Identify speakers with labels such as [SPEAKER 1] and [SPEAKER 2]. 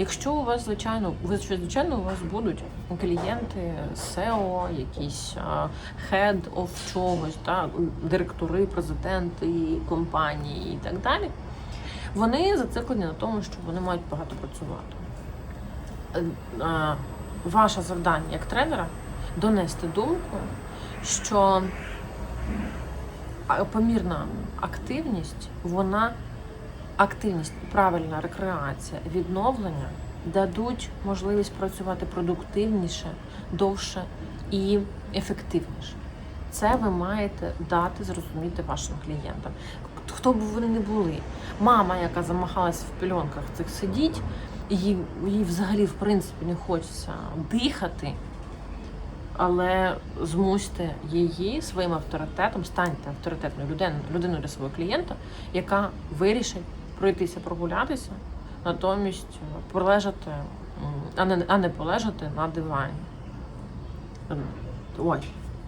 [SPEAKER 1] Якщо у вас, звичайно, ви звичайно, у вас будуть клієнти SEO, якісь head of чогось, так, директори, президенти компанії і так далі. Вони зациклені на тому, що вони мають багато працювати. Е, Ваше завдання як тренера донести думку, що помірна активність, вона активність, правильна рекреація, відновлення дадуть можливість працювати продуктивніше, довше і ефективніше. Це ви маєте дати зрозуміти вашим клієнтам. Хто б вони не були. Мама, яка замахалась в пільонках цих сидіть, їй, їй взагалі в принципі не хочеться дихати, але змусьте її своїм авторитетом, станьте авторитетною людиною, людиною для свого клієнта, яка вирішить пройтися, прогулятися, натомість полежати, а не, а не полежати на дивані. Ой,